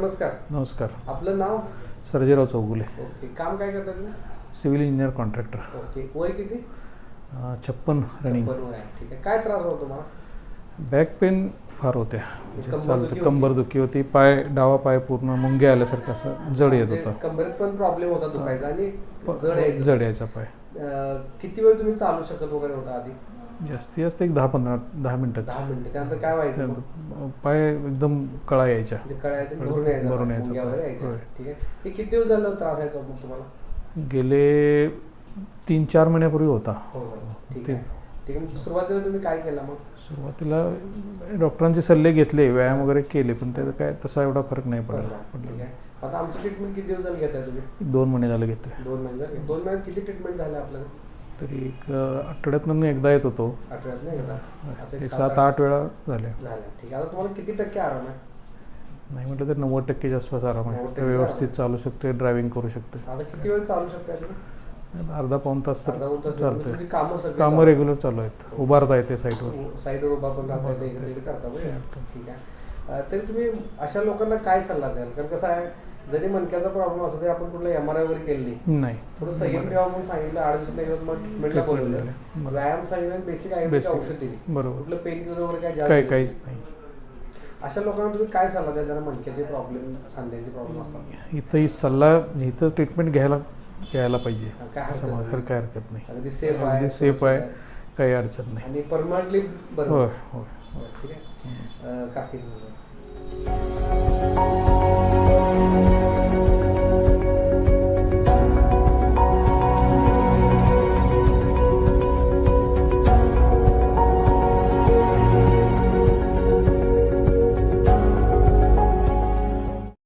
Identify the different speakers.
Speaker 1: नमस्कार.
Speaker 2: आपलं नाव?
Speaker 1: सर्जेराव चौगुले.
Speaker 2: ओके काम काय करता तुम्ही?
Speaker 1: Civil engineer contractor.
Speaker 2: ओके वय किती?
Speaker 1: छप्पन रनिंग.
Speaker 2: छप्पन वय आहे. ठीक आहे. काय त्रास होतो तुम्हाला?
Speaker 1: बॅक पेन फार होत्या म्हणजे
Speaker 2: कंबरदुखी
Speaker 1: चालते.
Speaker 2: होती?
Speaker 1: कंबरदुखी होती पाय डावा पाय पूर्ण मुंग्या आल्यासारखं असं जड येत
Speaker 2: म्हणजे
Speaker 1: होता.
Speaker 2: कंबरेत पण प्रॉब्लेम होता दुखायचा आणि जड यायचं.
Speaker 1: जड यायचा पाय.
Speaker 2: अं, किती वेळ तुम्ही चालू शकत वगैरे होता आधी?
Speaker 1: जास्तीत जास्त एक दहा पंधरा दहा मिनिटं.
Speaker 2: दहा मिनिटं. त्यानंतर काय व्हायचं मग?
Speaker 1: पाय एकदम कळा यायच्या.
Speaker 2: म्हणजे कळायचं भरून यायचं.
Speaker 1: भरून यायचं. होय.
Speaker 2: ठीक आहे. हे किती दिवस झालं त्रास यायचा मग तुम्हाला?
Speaker 1: गेले तीन चार महिन्यापूर्वी होता.
Speaker 2: हो हो. ठीक आहे. ठीक आहे. मग सुरुवातीला तुम्ही काय केलं मग?
Speaker 1: सुरुवातीला डॉक्टरांचे सल्ले घेतले व्यायाम वगैरे केले पण त्याचा काय तसा एवढा फरक नाही पडला.
Speaker 2: ठीक आहे. आता आमची ट्रीटमेंट किती दिवस झाली घेताय तुम्ही?
Speaker 1: दोन महिने झाले घेतोय
Speaker 2: दोन महिने झाले. दोन महिन्यात किती ट्रीटमेंट झाल्या आपल्याला
Speaker 1: तरी एक आठवड्यातनं एकदा येत होतो.
Speaker 2: आठवड्यात
Speaker 1: एक सात आठ वेळा झाल्या
Speaker 2: ठीक आहे. आता तुम्हाला किती टक्के आराम आहे?
Speaker 1: नाही म्हटलं तर नव्वद टक्केच्या आसपास आराम
Speaker 2: 90%
Speaker 1: आहे व्यवस्थित चालू शकते ड्रायव्हिंग करू शकते
Speaker 2: आता किती वेळ चालू तुम्ही
Speaker 1: अर्धा पाऊन तास तर चालतंय.
Speaker 2: तुमची कामं
Speaker 1: रेग्युलर चालू आहेत. उभारता येते साईडवर
Speaker 2: साईडवर उभा पण राहता. ठीक आहे. तरी तुम्ही अशा लोकांना काय सल्ला द्याल? कारण कसं आहे जरी मणक्याचा प्रॉब्लेम असतो तरी आपण कुठला एम आर आय वगैरे केली नाही.
Speaker 1: नाही.
Speaker 2: थोडं संयम ठेवा म्हणून सांगितलं दिवसात एकदा मग ट्रीटमेंटला बोलवलं. व्यायाम सांगितलं बेसिक आयुर्वेदिक. औषध. दिली
Speaker 1: बरोबर.
Speaker 2: कुठलं पेन किलर वगैरे काय जास्त
Speaker 1: काय काहीच नाही.
Speaker 2: अशा लोकांना तुम्ही काय सल्ला द्याल ज्यांना मणक्याचे प्रॉब्लेम सांध्यांचे प्रॉब्लेम असतात?
Speaker 1: इथं सल्ला इथं ट्रीटमेंट घ्यायला घ्यायला पाहिजे. समज
Speaker 2: नाही.
Speaker 1: काय हरकत नाही.
Speaker 2: अगदी सेफ आहे
Speaker 1: अगदी safe आहे. काही अडचण नाही.
Speaker 2: आणि परमनंटली बरोबर.
Speaker 1: होय
Speaker 2: ठीक आहे. काकी